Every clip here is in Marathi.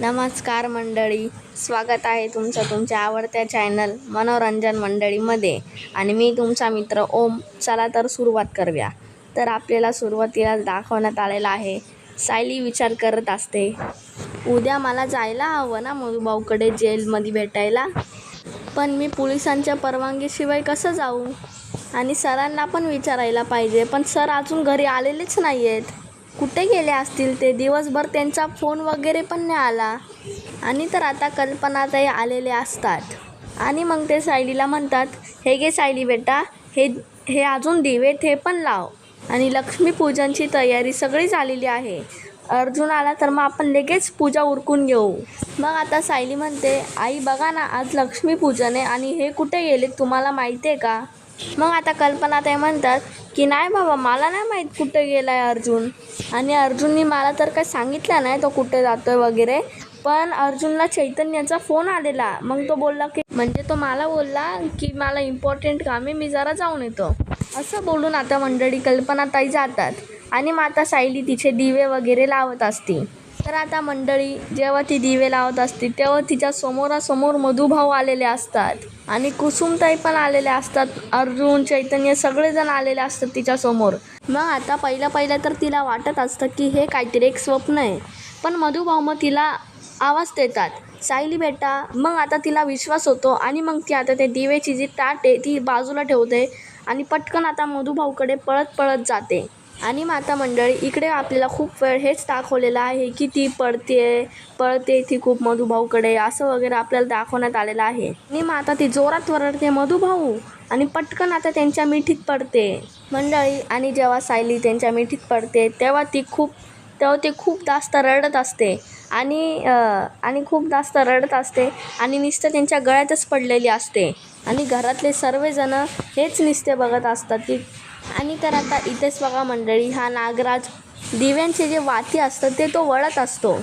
नमस्कार मंडळी. स्वागत आहे तुमचं तुमच्या आवडत्या चॅनल मनोरंजन मंडळीमध्ये. आणि मी तुमचा मित्र ओम. चला तर सुरुवात करूया. तर आपल्याला सुरुवातीला दाखवण्यात आलेलं आहे सायली विचार करत असते उद्या मला जायला हवं ना मधुभाऊकडे जेलमध्ये भेटायला? पण मी पोलिसांच्या परवानगीशिवाय कसं जाऊ? आणि सरांना पण विचारायला पाहिजे पण सर अजून घरी आलेलेच नाही आहेत कुठे गेले असतील ते? दिवसभर त्यांचा फोन वगैरे पण नाही आला. आणि तर आता कल्पनाताई आलेले असतात. आणि मग ते सायलीला म्हणतात हे घे सायली बेटा हे हे अजून दिवे ते पण लाव. आणि लक्ष्मीपूजनची तयारी सगळी झालेली आहे. अर्जुन आला तर मग आपण लगेच पूजा उरकून घेऊ. मग आता सायली म्हणते आई बघा ना आज लक्ष्मीपूजन आहे आणि हे कुठे गेले तुम्हाला माहिती आहे का? मग आता कल्पना ते म्हणतात की नाही बाबा मला नाही माहीत कुठे गेला आहे अर्जुन. आणि अर्जुननी मला तर काही सांगितलं नाही तो कुठे जातो आहे वगैरे. पण अर्जुनला चैतन्याचा फोन आलेला. मग तो बोलला की म्हणजे तो मला बोलला की मला इम्पॉर्टंट काम आहे मी जरा जाऊन येतो. असं बोलून आता मंडळी कल्पनाताई जातात. आणि मग आता सायली तिचे दिवे वगैरे लावत असते. तर आता मंडळी जेव्हा ती दिवे लावत असते तेव्हा तिच्या समोरासमोर मधुभाऊ आलेले असतात. आणि कुसुमताई पण आलेले असतात. अर्जुन चैतन्य सगळेजण आलेले असतात तिच्यासमोर. मग आता पहिलं पहिलं तर तिला वाटत असतं की हे काहीतरी एक स्वप्न आहे. पण मधुभाऊ मग तिला आवाज देतात. सायली बेटा मग आता तिला विश्वास होतो आणि मग ती आता ते दिवेची जी ताट आहे ती बाजूला ठेवते आणि पटकन आता मधुभाऊकडे पळत पळत जाते. आणि माता मंडळी इकडे आपल्याला खूप वेळ हेच दाखवलेलं आहे की ती पडते पळते ती खूप मधुभाऊकडे असं वगैरे आपल्याला दाखवण्यात आलेलं आहे. आणि मग आता ती जोरात वरडते मधुभाऊ! आणि पटकन आता त्यांच्या मिठीत पडते. मंडळी आणि जेव्हा सायली त्यांच्या मिठीत पडते तेव्हा ती खूप तेव्हा ती खूप जास्त रडत असते. आणि आणि खूप जास्त रडत असते आणि नुसतं त्यांच्या गळ्यातच पडलेली असते. आणि घरातले सर्वजण हेच नुसते बघत असतात की आणि तर आता इथेच बघा मंडळी हा नागराज दिव्यांचे जे वाती असतात ते तो वळत असतो.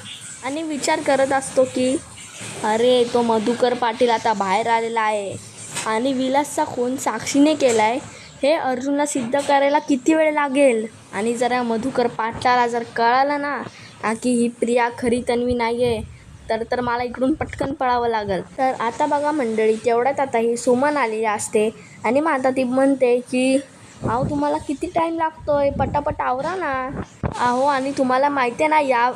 आणि विचार करत असतो की अरे तो मधुकर पाटील आता बाहेर आलेला आहे. आणि विलासचा खून साक्षीने केला आहे हे अर्जुनला सिद्ध करायला किती वेळ लागेल? आणि जरा मधुकर पाटलाला जर कळालं ना की ही प्रिया खरी तन्वी नाही आहे तर तर मला इकडून पटकन पळावं लागेल. तर आता बघा मंडळी तेवढ्यात आता ही सुमन आलेली असते. आणि मग आता ती म्हणते की अहो तुम्हाला किती टाईम लागतोय? पटापट आवरा ना. अहो आणि तुम्हाला माहिती आहे ना या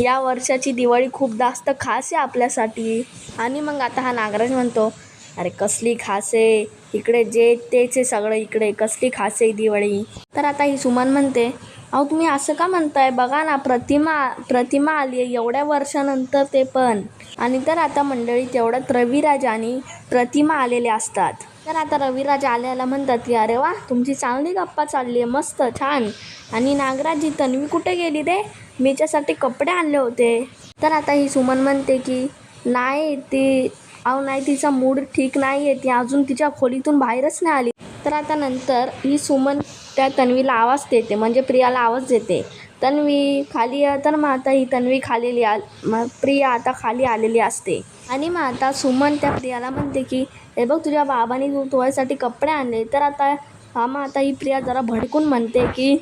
या वर्षाची दिवाळी खूप जास्त खास आहे आपल्यासाठी. आणि मग आता हा नागराज म्हणतो अरे कसली खास आहे? इकडे जे तेच आहे सगळं इकडे. कसली खास आहे दिवाळी? तर आता ही सुमन म्हणते अहो तुम्ही असं का म्हणताय? बघा ना प्रतिमा प्रतिमा आली आहे एवढ्या वर्षानंतर ते पण. आणि तर आता मंडळी तेवढ्यात रविराज आणि प्रतिमा आलेले असतात. तर आता रविराज आल्याला म्हणतात की अरे वा तुमची चांगली गप्पा चालली आहे मस्त छान. आणि नागराजी तन्वी कुठे गेली ते मीच्यासाठी कपडे आणले होते. तर आता ही सुमन म्हणते की नाही ती अहो नाही तिचा मूड ठीक नाही आहे ती अजून तिच्या खोलीतून बाहेरच नाही आली. तर आता नंतर ही सुमन त्या तन्वीला आवाज देते म्हणजे प्रियाला आवाज देते. तन्वी खाली तर मग आता ही तन्वी खालेली आ मग प्रिया आता खाली आलेली असते. आणि मग आता सुमन त्या प्रियाला म्हणते की हे बघ तुझ्या बाबांनी तू तुझ्यासाठी कपडे आणले. तर आता हा मग आता ही प्रिया जरा भडकून म्हणते की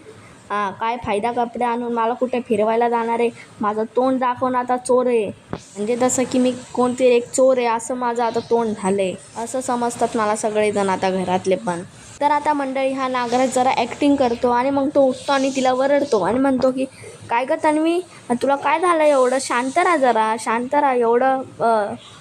हां काय फायदा कपडे आणून? मला कुठे फिरवायला जाणार आहे? माझं तोंड दाखवून आता चोर आहे. म्हणजे जसं की मी कोणते एक चोर आहे असं माझं आता तोंड झालं आहे असं समजतात मला सगळेजण आता घरातले पण. तर आता मंडळी हा नागराज जरा ॲक्टिंग करतो आणि मग तो उठतो आणि तिला वरडतो आणि म्हणतो की काय गं तन्वी? तुला काय झालं एवढं? शांत राहा जरा शांत राहा. एवढं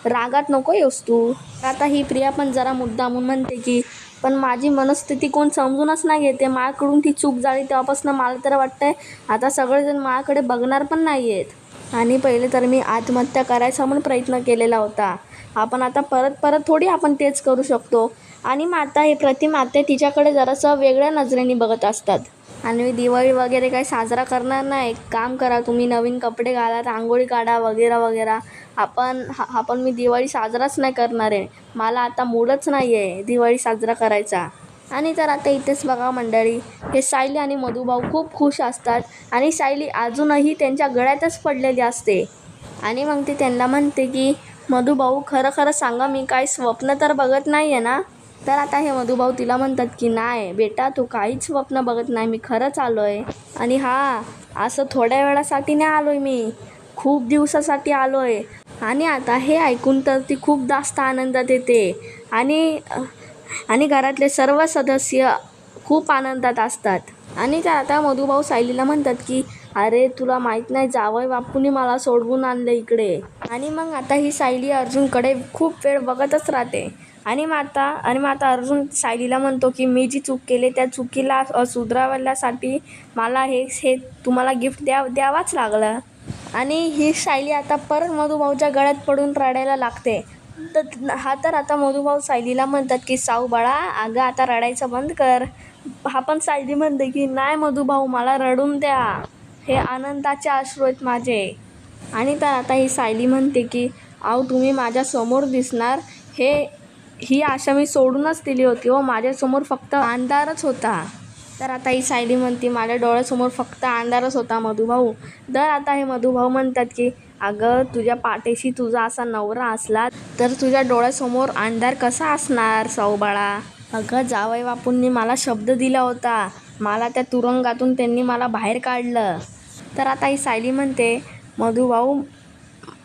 रागात नको येऊस तू. आता ही प्रिया पण जरा मुद्दामून म्हणते की पण माझी मनस्थिती कोण समजूनच नाही घेते. माझ्याकडून ती चूक झाली तेव्हापासून मला तर वाटतंय आता सगळेजण माझ्याकडे बघणार पण नाही आहेत आणि पहिले तर मी आत्महत्या करायचा म्हणून प्रयत्न केलेला होता. आपण आता परत परत थोडी आपण तेच करू शकतो. आणि मग आता हे प्रतिमाते तिच्याकडे जरासं वेगळ्या नजरेने बघत असतात. आणि दिवाळी वगैरे काही साजरा करणार नाही. एक काम करा तुम्ही नवीन कपडे घाला रांगोळी काढा वगैरे वगैरे. आपण हा आपण मी दिवाळी साजराच नाही करणार आहे. मला आता मूडच नाही आहे दिवाळी साजरा करायचा. आणि तर आता इथेच बघा मंडळी हे सायली आणि मधुभाऊ खूप खुश असतात आणि सायली अजूनही त्यांच्या गळ्यातच पडलेली असते. आणि मग ती त्यांना म्हणते की मधुभाऊ खरं खरं सांगा मी काय स्वप्न तर बघत नाही आहे ना? तर आता हे मधुभाऊ तिला म्हणतात की नाही बेटा तू काहीच स्वप्न बघत नाही. मी खरंच आलो आहे आणि हां असं थोड्या वेळासाठी नाही आलो आहे मी. खूप दिवसासाठी आलो आहे आणि आता हे ऐकून तर ती खूप जास्त आनंदात येते. आणि आणि घरातले सर्व सदस्य खूप आनंदात असतात. आणि त्या आता मधुभाऊ सायलीला म्हणतात की अरे तुला माहीत नाही जावय बापूने मला सोडवून आणलं इकडे. आणि मग आता ही सायली अर्जुनकडे खूप वेळ बघतच राहते. आणि मग आता आणि मग आता अर्जुन सायलीला म्हणतो की मी जी चूक केली त्या चुकीला अ, सुधारवण्यासाठी मला हे हे तुम्हाला गिफ्ट द्या द्यावाच लागलं. आणि ही सायली आता परत मधुभाऊच्या गळ्यात पडून रडायला लागते. तर हा तर आता मधुभाऊ सायलीला म्हणतात की साऊ बाळा अगं आता रडायचं बंद कर. हा पण सायली म्हणते की नाही मधुभाऊ मला रडून द्या. हे आनंदाचे अश्रू आहेत माझे. आणि तर आता ही सायली म्हणते की अहो तुम्ही माझ्यासमोर दिसणार. हे ही आशा मी सोडूनच दिली होती व माझ्यासमोर फक्त अंधारच होता. तर आता ही सायली म्हणते माझ्या डोळ्यासमोर फक्त अंधारच होता मधुभाऊ. तर आता हे मधुभाऊ म्हणतात की अगं तुझ्या पाठीशी तुझा असा नवरा असला तर तुझ्या डोळ्यासमोर अंधार कसा असणार साऊबाळा अगं जावई बापूंनी मला शब्द दिला होता. मला त्या तुरुंगातून त्यांनी मला बाहेर काढलं. तर आता ही सायली म्हणते मधुभाऊ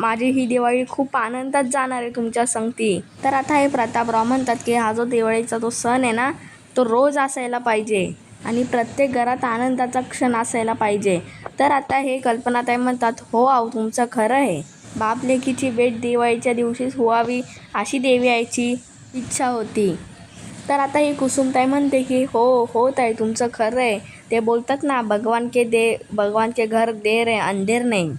माझी ही दिवाळी खूप आनंदात जाणार आहे तुमच्या संगती. तर आता हे प्रतापराव म्हणतात की हा जो दिवाळीचा जो सण आहे ना तो रोज असायला पाहिजे. आणि प्रत्येक घरात आनंदाचा क्षण असायला पाहिजे. तर आता हे कल्पनाताई म्हणतात हो आहो तुमचं खरं आहे. बापलेकीची भेट दिवाळीच्या दिवशीच व्हावी अशी देवी यायची इच्छा होती. तर आता ही कुसुमताई म्हणते की हो हो ताई तुमचं खरं आहे. ते बोलतात ना भगवान के दे भगवान के घर देर आहे अंधेर नाही.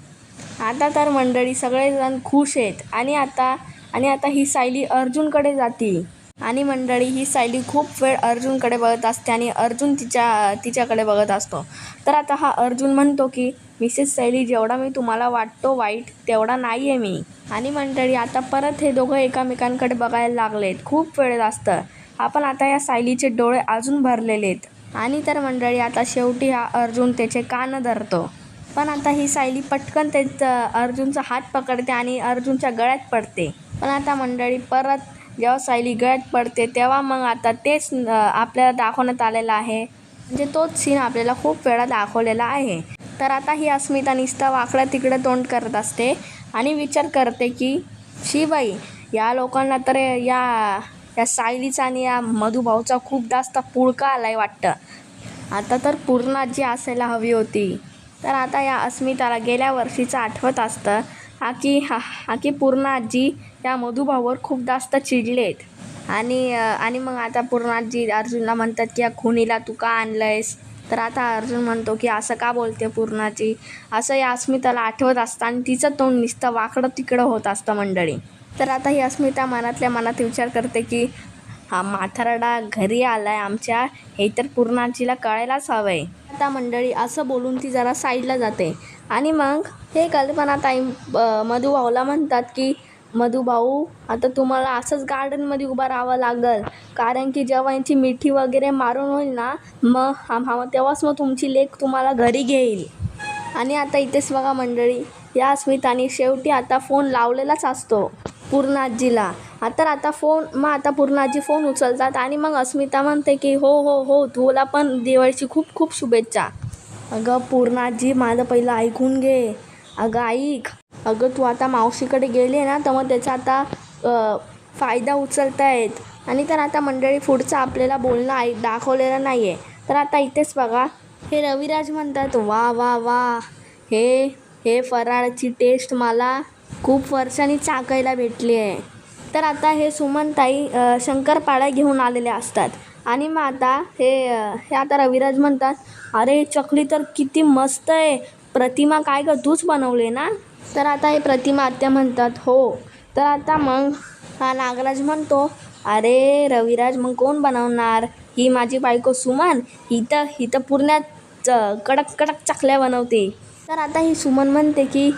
आता तर मंडळी सगळेजण खुश आहेत. आणि आता आणि आता ही सायली अर्जुनकडे जाते. आणि मंडळी ही सायली खूप वेळ अर्जुनकडे बघत असते आणि अर्जुन तिच्या तिच्याकडे बघत असतो. तर आता हा अर्जुन म्हणतो की मिसेस सायली जेवढा मी तुम्हाला वाटतो वाईट तेवढा नाही आहे मी. आणि मंडळी आता परत हे दोघं एकामेकांकडे बघायला लागलेत. खूप वेळ जास्त. आपण आता या सायलीचे डोळे अजून भरलेले आहेत. आणि तर मंडळी आता शेवटी हा अर्जुन त्याचे कान धरतो. पण आता ही सायली पटकन त्याचं अर्जुनचा हात पकडते आणि अर्जुनच्या गळ्यात पडते. पण आता मंडळी परत जेव्हा सायली गळ्यात पडते तेव्हा मग आता तेच आपल्याला दाखवण्यात आलेलं आहे. म्हणजे तोच सीन आपल्याला खूप वेळा दाखवलेला आहे. तर आता ही अस्मिता निस्ता वाकडं तिकडं तोंड करत असते आणि विचार करते की शिबाई या लोकांना तर या या सायलीचा आणि या मधुभाऊचा खूप जास्त पुळका आला आहे वाटतं. आता तर पूर्णाजी असायला हवी होती. तर आता या अस्मिताला गेल्या वर्षीचं आठवत असतं. आकी हा हा की पूर्ण आजी या मधुभाऊवर खूप जास्त चिडलेत. आणि आणि मग आता पूर्णाजी अर्जुनला म्हणतात की या खुनीला तू का आणलंयस? तर आता अर्जुन म्हणतो की असं का बोलते पूर्णाची असं या अस्मिताला आठवत असतं आणि तिचं तोंड नुसतं वाकडं तिकडं होत असतं मंडळी. तर आता ही अस्मिता मनातल्या मनात विचार करते की हा माथाराडा घरी आला आहे आमच्या हे तर पूर्णाजीला कळायलाच हवं आहे आता मंडळी असं बोलून ती जरा साईडला जाते. आणि मग हे कल्पना ताई मधुभाऊला म्हणतात की मधुभाऊ आता तुम्हाला असंच गार्डनमध्ये उभं राहावं लागल. कारण की जेव्हा यांची मिठी वगैरे मारून होईल ना मग हा हा तेव्हाच मग तुमची लेक तुम्हाला घरी घेईल. आणि आता इथेच बघा मंडळी या स्मिताने शेवटी आता फोन लावलेलाच असतो पूर्ण आजीला. आता आता फोन मग आता पूर्ण आजी फोन उचलतात आणि मग अस्मिता म्हणते की हो हो हो तुला पण दिवाळीची खूप खूप शुभेच्छा. अगं पूर्ण आजी माझं पहिलं ऐकून घे. अगं ऐक. अगं तू आता मावशीकडे गेले ना तर मग त्याचा आता फायदा फायदा उचलतायत. आणि तर आता मंडळी पुढचं आपल्याला बोलणं ऐक दाखवलेलं नाही आहे तर आता इथेच बघा. हे रविराज म्हणतात वा वा वा. हे हे फराळाची टेस्ट मला खूप वर्षांनी चाकायला भेटली आहे. तर आता हे सुमनताई शंकरपाळ्या घेऊन आलेले असतात. आणि मग आता हे हे आता रविराज म्हणतात अरे चकली तर किती मस्त आहे. प्रतिमा काय ग तूच बनवले ना? तर आता हे प्रतिमा आत्या म्हणतात हो. तर आता मग हा नागराज म्हणतो अरे रविराज मग कोण बनवणार? ही माझी बायको सुमन. ही तर ही तर पुरण्यात च- कडक कडक चकल्या बनवते. तर आता ही सुमन म्हणते की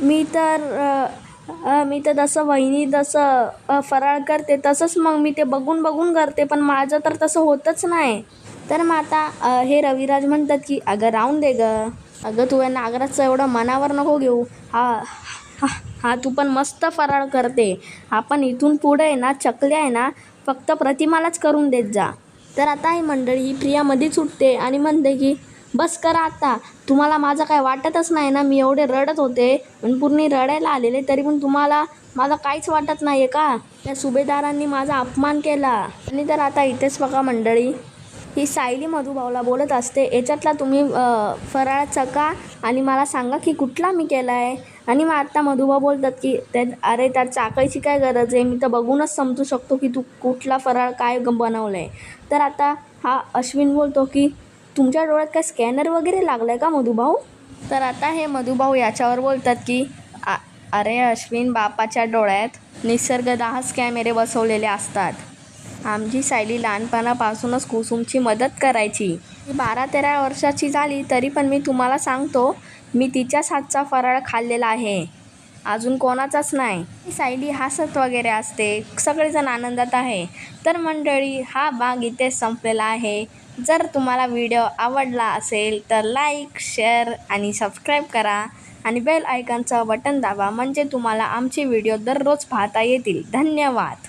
मी तर मी तर जसं वहिनी जसं फराळ करते तसंच मग मी ते बघून बघून करते पण माझं तर तसं होतच नाही. तर मग आता हे रविराज म्हणतात की अगं राहून दे ग. अगं तू या नागराजचं एवढं मनावर नको घेऊ. हा हा हा तू पण मस्त फराळ करते. आपण इथून पुढे आहे ना चकल्या आहे ना फक्त प्रतिमालाच करून देत जा. तर आता ही मंडळी ही प्रियामध्येच उठते आणि म्हणते की बस करा आता. तुम्हाला माझं काय वाटतच नाही ना? मी एवढे रडत होते. पण पूर्ण रडायला आलेले तरी पण तुम्हाला माझं काहीच वाटत नाही आहे का? त्या सुभेदारांनी माझा अपमान केला. आणि तर आता इथेच बघा मंडळी ही सायली मधुभाऊला बोलत असते याच्यातला तुम्ही फराळ चका आणि मला सांगा की कुठला मी केला आहे आणि मग आत्ता मधुभाऊ बोलतात की त्या अरे त्या चाकायची काय गरज आहे? मी तर बघूनच समजू शकतो की तू कुठला फराळ काय बनवला आहे तर आता हा अश्विन बोलतो की तुमच्या डोळ्यात काय स्कॅनर वगैरे लागलं आहे का मधुभाऊ? तर आता हे मधुभाऊ याच्यावर बोलतात की आ- अरे अश्विन बापाच्या डोळ्यात निसर्गदाहच कॅमेरे बसवलेले असतात. आमची सायली लहानपणापासूनच कुसुमची मदत करायची. ती बारा तेरा वर्षाची झाली तरी पण मी तुम्हाला सांगतो मी तिच्याच हातचा फराळ खाल्लेला आहे. अजून कोणाचाच नाही. सायली हसत वगैरे असते सगळेजण आनंदात आहे. तर मंडळी हा भाग इथे संपलेला आहे. जर तुम्हाला व्हिडिओ आवडला असेल तर लाईक शेअर आणि सबस्क्राईब करा आणि बेल आयकॉनचं बटन दाबा म्हणजे तुम्हाला आमचे व्हिडिओ दररोज पाहता येतील. धन्यवाद.